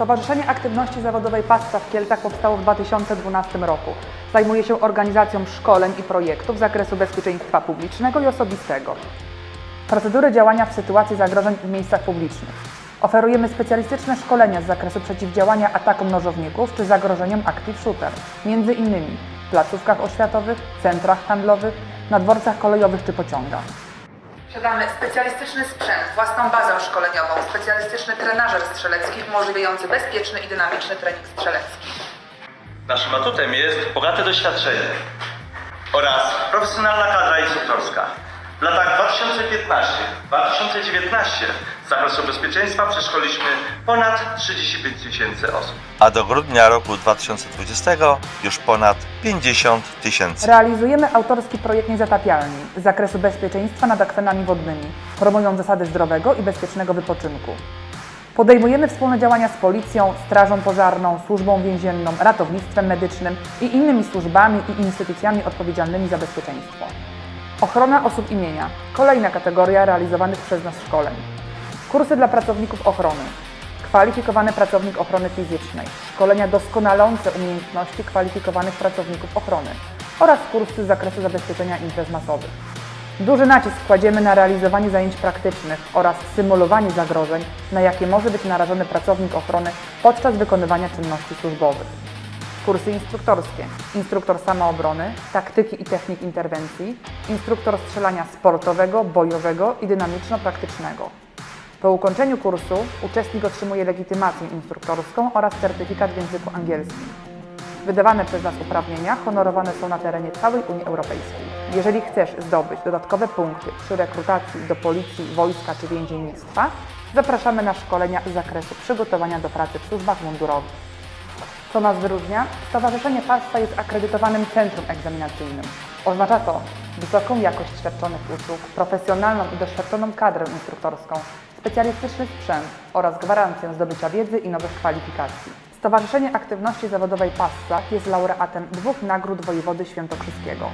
Stowarzyszenie Aktywności Zawodowej Passa w Kielcach powstało w 2012 roku. Zajmuje się organizacją szkoleń i projektów z zakresu bezpieczeństwa publicznego i osobistego. Procedury działania w sytuacji zagrożeń w miejscach publicznych. Oferujemy specjalistyczne szkolenia z zakresu przeciwdziałania atakom nożowników czy zagrożeniom active shooter, między innymi w placówkach oświatowych, centrach handlowych, na dworcach kolejowych czy pociągach. Posiadamy specjalistyczny sprzęt, własną bazę szkoleniową, specjalistyczny trenażer strzelecki umożliwiający bezpieczny i dynamiczny trening strzelecki. Naszym atutem jest bogate doświadczenie oraz profesjonalna kadra instruktorska. W latach 2015-2019 z zakresu bezpieczeństwa przeszkoliliśmy ponad 35 tysięcy osób. a do grudnia roku 2020 już ponad 50 tysięcy. Realizujemy autorski projekt Niezatapialni z zakresu bezpieczeństwa nad akwenami wodnymi, promując zasady zdrowego i bezpiecznego wypoczynku. Podejmujemy wspólne działania z policją, strażą pożarną, służbą więzienną, ratownictwem medycznym i innymi służbami i instytucjami odpowiedzialnymi za bezpieczeństwo. Ochrona osób imienia. Kolejna kategoria realizowanych przez nas szkoleń. Kursy dla pracowników ochrony. Kwalifikowany pracownik ochrony fizycznej. Szkolenia doskonalące umiejętności kwalifikowanych pracowników ochrony oraz kursy z zakresu zabezpieczenia imprez masowych. Duży nacisk kładziemy na realizowanie zajęć praktycznych oraz symulowanie zagrożeń, na jakie może być narażony pracownik ochrony podczas wykonywania czynności służbowych. Kursy instruktorskie, instruktor samoobrony, taktyki i technik interwencji, instruktor strzelania sportowego, bojowego i dynamiczno-praktycznego. Po ukończeniu kursu uczestnik otrzymuje legitymację instruktorską oraz certyfikat w języku angielskim. Wydawane przez nas uprawnienia honorowane są na terenie całej Unii Europejskiej. Jeżeli chcesz zdobyć dodatkowe punkty przy rekrutacji do policji, wojska czy więziennictwa, zapraszamy na szkolenia z zakresu przygotowania do pracy w służbach mundurowych. Co nas wyróżnia? Stowarzyszenie PASTA jest akredytowanym centrum egzaminacyjnym. Oznacza to wysoką jakość świadczonych usług, profesjonalną i doświadczoną kadrę instruktorską, specjalistyczny sprzęt oraz gwarancję zdobycia wiedzy i nowych kwalifikacji. Stowarzyszenie Aktywności Zawodowej PASSA jest laureatem dwóch nagród wojewody świętokrzyskiego.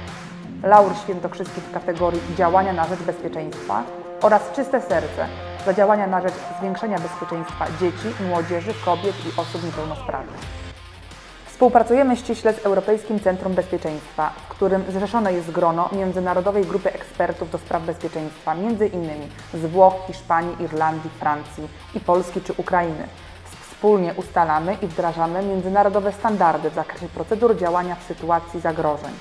Laur Świętokrzyski w kategorii działania na rzecz bezpieczeństwa oraz Czyste Serce za działania na rzecz zwiększenia bezpieczeństwa dzieci, młodzieży, kobiet i osób niepełnosprawnych. Współpracujemy ściśle z Europejskim Centrum Bezpieczeństwa, w którym zrzeszone jest grono międzynarodowej grupy ekspertów do spraw bezpieczeństwa, m.in. z Włoch, Hiszpanii, Irlandii, Francji i Polski czy Ukrainy. Wspólnie ustalamy i wdrażamy międzynarodowe standardy w zakresie procedur działania w sytuacji zagrożeń.